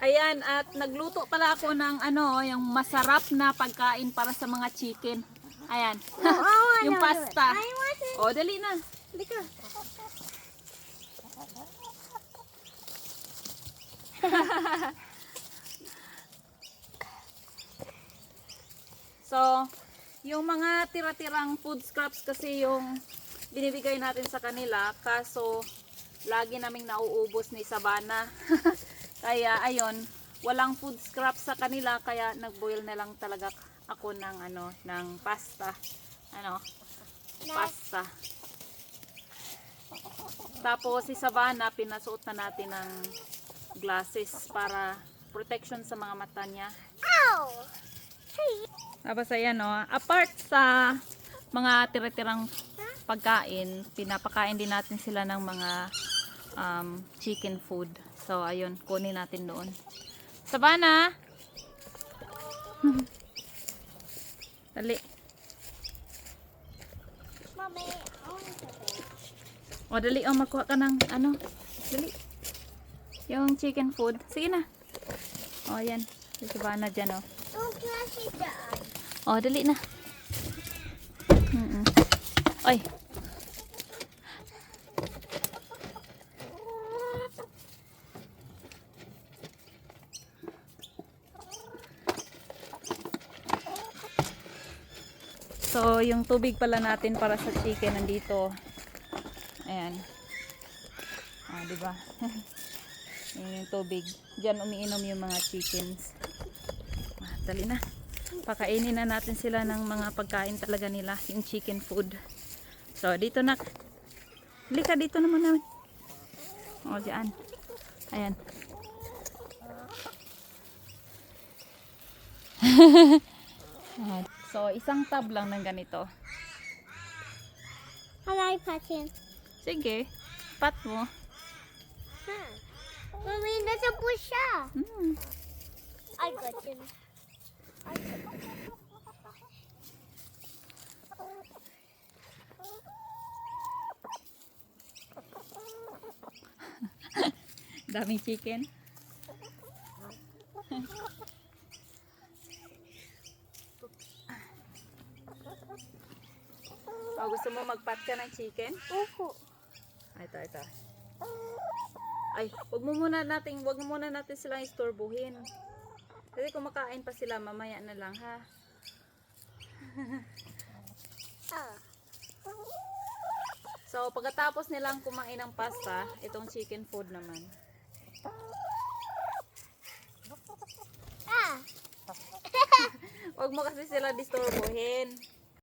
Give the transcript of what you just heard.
Ayan, at nagluto pala ako ng ano, yung masarap na pagkain para sa mga chicken. Ayan. yung pasta. O, dali na. Halika. So, yung mga tira-tirang food scraps kasi yung binibigay natin sa kanila. Kaso, lagi naming nauubos ni Sabana. kaya, ayun, walang food scraps sa kanila. Kaya, nagboil na lang talaga ako ng, ano, ng pasta. Ano, pasta. Tapos, si Sabana, pinasuot na natin ng glasses para protection sa mga mata niya. Ow! Tapos ayan o, apart sa mga tira-tirang pagkain, pinapakain din natin sila ng mga um, chicken food. So ayun, kunin natin doon. Sabana! Dali. Mommy, I want something. O dali, o magkuha ka ng ano. Dali. Yung chicken food. Sige na. O ayan. Si Sabana dyan o. Oh? O, dali na. Mm -mm. Oy. So, yung tubig pala natin para sa chicken nandito. Ayan. Ah, di ba? Yan yung tubig. Diyan umiinom yung mga chickens. Ah, dali na. Pakainin na natin sila ng mga pagkain talaga nila, yung chicken food. So, dito na. Halika, dito naman namin. O, dyan. Ayan. Ayan. So, isang tab lang ng ganito. How do I pat him? Sige, pat mo. Huh. Mommy, there's a bush ah. Hmm. I got him. Daming chicken. so, gusto mo magpat ka ng chicken? Opo. Ay, ito, ito. Ay, wag mo muna natin, wag mo muna natin silang istorbohin. Kasi kumakain pa sila, mamaya na lang, ha? Ah. So, pagkatapos nilang kumain ng pasta, itong chicken food naman. Ah. Wag mo kasi sila disturbohin.